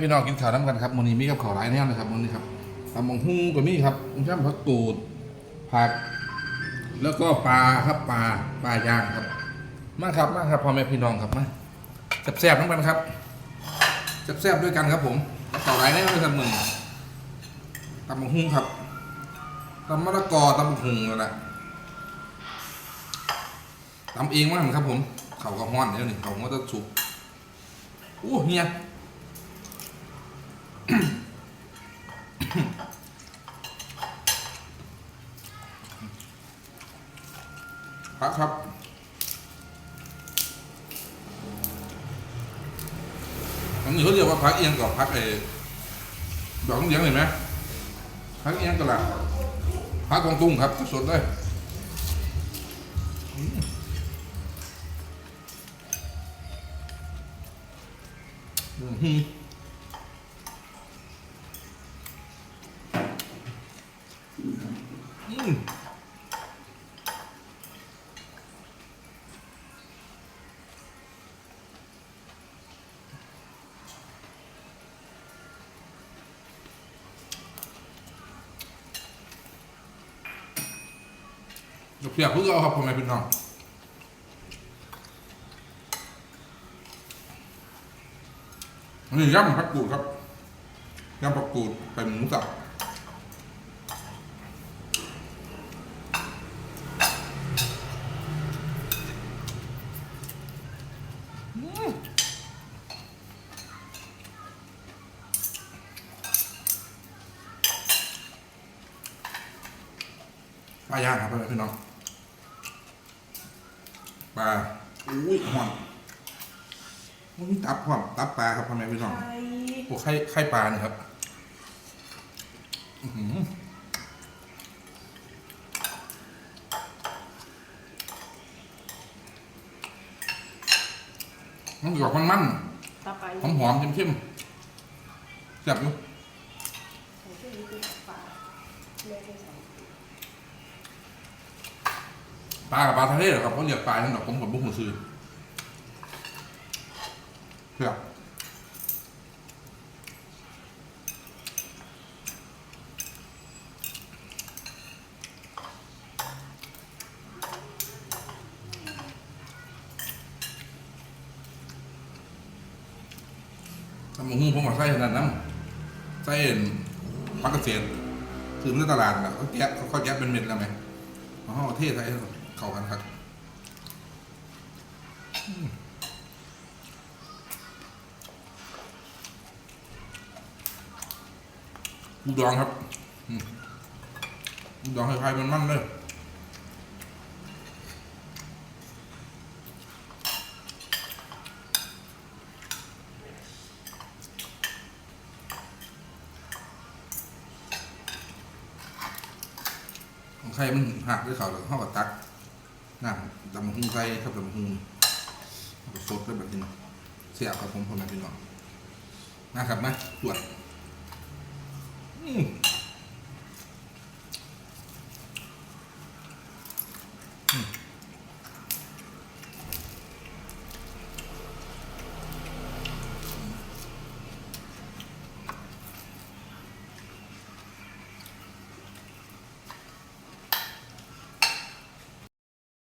พี่น้องกินข้าวน้ำกันครับมื้อนี้มีกับข้าวหลายแนวนะครับมื้อนี้ครับตำบักหุ่งก็มีครับช่ำผักตูดผัก แล้วก็ปลาครับปลาปลาย่างครับ มาครับมาครับพ่อแม่พี่น้องครับมาแซ่บๆน้ำกันครับแซ่บๆด้วยกันครับ ผมข้าวหลายแนวเลยครับมื้อตำบักหุ่งครับตำมะละกอตำบักหุ่งนั่นแหละตำเองมั้งครับ ผมเขาก็ฮ้อนเดี๋ยวนี้เขาก็จะสุกโอ้เฮีย พักครับอันนี้เขาเรียกว่าพักเอียงกับพักเอดอกเลี้ยงเห็นไหมพักเอียงตลาดพักกวางตุ้งครับสดเลยอืมอืม อืมเดี๋ยวเพียเพื่อเอาครับพ่อแม่พี่น้องอันนี้ย่ำผักกูดครับย่ำผักกูดใส่หมูสับมปลาย่างครับพ่อแม่พี่น้อง ลาอุ้ยหอมมันมีตับหอมตับปลาครับพ่อแม่พี่น้องไข่พวกไข่ไข่ปลาเนี่ยครับอื้อหือมันกรอบมันมันตาไปหอมหอมๆเข้มๆแซ่บอยู่ใส่เสื้อยืด ปลากับปลาทะเลเหรอครับเขาเรียกปลาทั้งดอกผมกับบุ้งซื้อเพื่อทำหมูผมมาใส่ขนาดนั้นใส่ปักเกษตรซื้อมาในตลาดนะเขาแกะเขาแกะเป็นเม็ดแล้วไหมอ๋อเทศไทย เข้ากันครับอืมอูดองครับอืมอูดองคล้ายๆมันมันเลยของใครมันหักด้วยเขาแล้วเขาก็ตัก น้ำดำหุ่งไก่ครับดำหุ่งสดด้วยแบบนี้เสียบครับผมพ่อแม่พี่น้องนะครับมาตรวจอืม